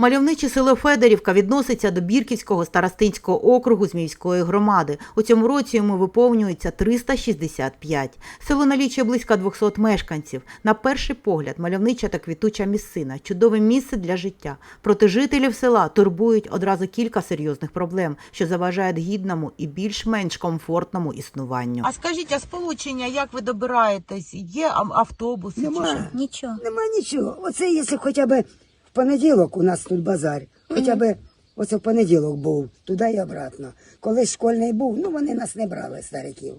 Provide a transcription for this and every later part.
Мальовниче село Федорівка відноситься до Бірківського старостинського округу Зміївської громади. У цьому році йому виповнюється 365. Село налічує близько 200 мешканців. На перший погляд, мальовнича та квітуча місцина, чудове місце для життя. Проте жителів села турбують одразу кілька серйозних проблем, що заважають гідному і більш-менш комфортному існуванню. А скажіть, а сполучення, як ви добираєтесь? Є автобуси Нема. Нічого. Нема нічого. Оце якщо хоча б понеділок у нас тут базар, хоча б оце в понеділок був, туди і обратно. Колись школьний був, ну вони нас не брали, стариків.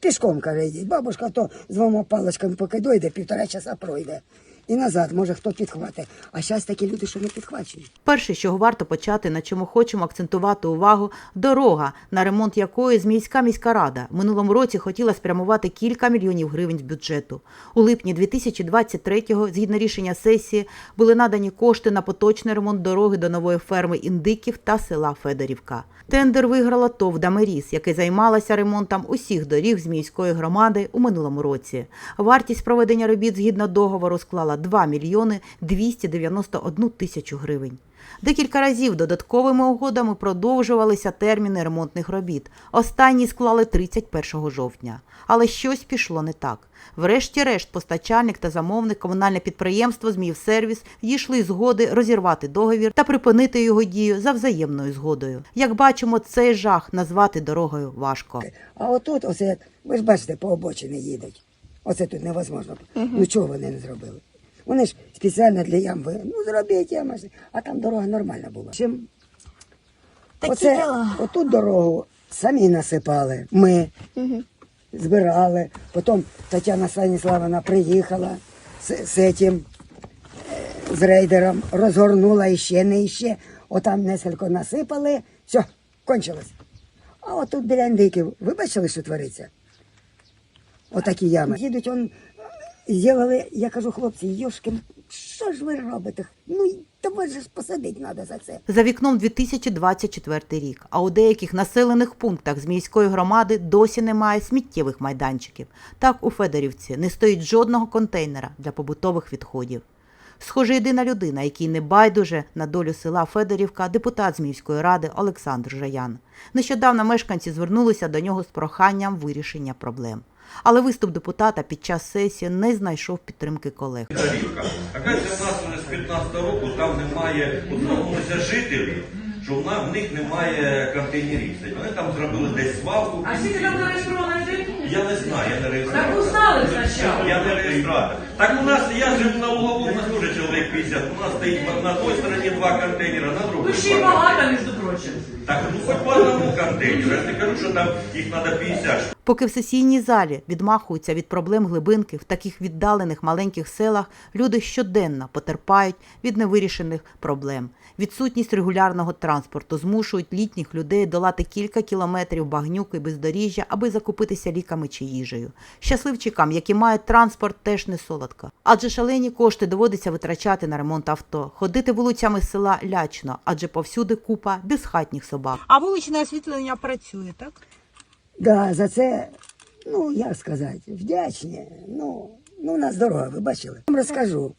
Пішком, каже, йдіть. Бабушка то з двома паличками поки дойде, півтора часа пройде. І назад, може, хто підхватить. А зараз такі люди, що не підхвачують. Перше, з чого варто почати, на чому хочемо акцентувати увагу, дорога, на ремонт якої Зміївська міська рада минулому році хотіла спрямувати кілька мільйонів гривень з бюджету. У липні 2023-го, згідно рішення сесії, були надані кошти на поточний ремонт дороги до нової ферми індиків та села Федорівка. Тендер виграла ТОВ «Дамиріс», яке займалося ремонтом усіх доріг Зміївської громади у минулому році. Вартість проведення робіт згідно договору склала 2 мільйони 291 тисячу гривень. Декілька разів додатковими угодами продовжувалися терміни ремонтних робіт. Останні склали 31 жовтня. Але щось пішло не так. Врешті-решт, постачальник та замовник комунальне підприємство «Зміївсервіс» дійшли згоди розірвати договір та припинити його дію за взаємною згодою. Як бачимо, цей жах назвати дорогою важко. А отут, оце, ви ж бачите, по обочині їдуть. Оце тут невозможно. Ну чого вони не зробили? Вони ж спеціально для ям ви. Ну зробіть ями. А там дорога нормальна була. Чим оце, отут дорогу самі насипали. Ми збирали. Потім Тетяна Станіславовна приїхала з, з цим, е, з рейдером, розгорнула іще, не іще. Отам нескільки насипали, все, кончилось. А отут біля індиків, ви бачили, що твориться? Отакі ями. Їдуть, он зробили, я кажу, хлопці, йошки, що ж ви робите? Ну, то ви ж посадити треба за це. За вікном 2024 рік, а у деяких населених пунктах з міської громади досі немає сміттєвих майданчиків. Так у Федорівці не стоїть жодного контейнера для побутових відходів. Схоже, єдина людина, який не байдуже на долю села Федорівка, депутат з міської ради Олександр Жаян. Нещодавно мешканці звернулися до нього з проханням вирішення проблем. Але виступ депутата під час сесії не знайшов підтримки колег. Оказується, в нас вже з 15 року там немає одномовися жителів, що в в них немає контейнерів. Вони там зробили десь свалку. А скільки там зареєстрованих жителів? Я не знаю, я не реєстратор. Так спочатку. Я не реєстратор. Так у нас, я живу на угловому, у нас теж чоловік 50. У нас стоїть на той стороні два контейнера, на другій. Ну ще й багато, між прочим. Так, ну хоч по одному контейнеру. Я ж не кажу, що там їх треба 50. Поки в сесійній залі відмахуються від проблем глибинки в таких віддалених маленьких селах, люди щоденно потерпають від невирішених проблем. Відсутність регулярного транспорту змушують літніх людей долати кілька кілометрів багнюки бездоріжжя, аби закупитися ліками чи їжею. Щасливчикам, які мають транспорт, теж не солодко. Адже шалені кошти доводиться витрачати на ремонт авто. Ходити вулицями села лячно, адже повсюди купа безхатніх собак. А вуличне освітлення працює, так? Да, за це, ну, як сказати, вдячні. Ну, ну, у нас дорога, ви бачили. Вам розкажу.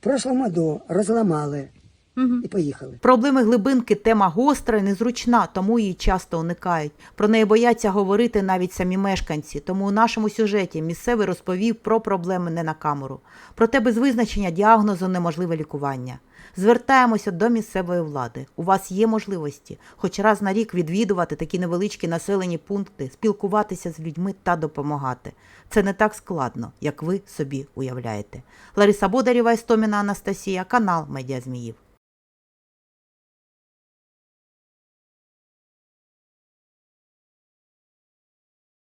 В прошлому году розламали і поїхали. Проблеми глибинки тема гостра і незручна, тому її часто уникають. Про неї бояться говорити навіть самі мешканці. Тому у нашому сюжеті місцевий розповів про проблеми не на камеру. Проте без визначення діагнозу неможливе лікування. Звертаємося до місцевої влади. У вас є можливості хоч раз на рік відвідувати такі невеличкі населені пункти, спілкуватися з людьми та допомагати. Це не так складно, як ви собі уявляєте. Лариса Бодарєва, Істоміна Анастасія, канал Медіа Зміїв.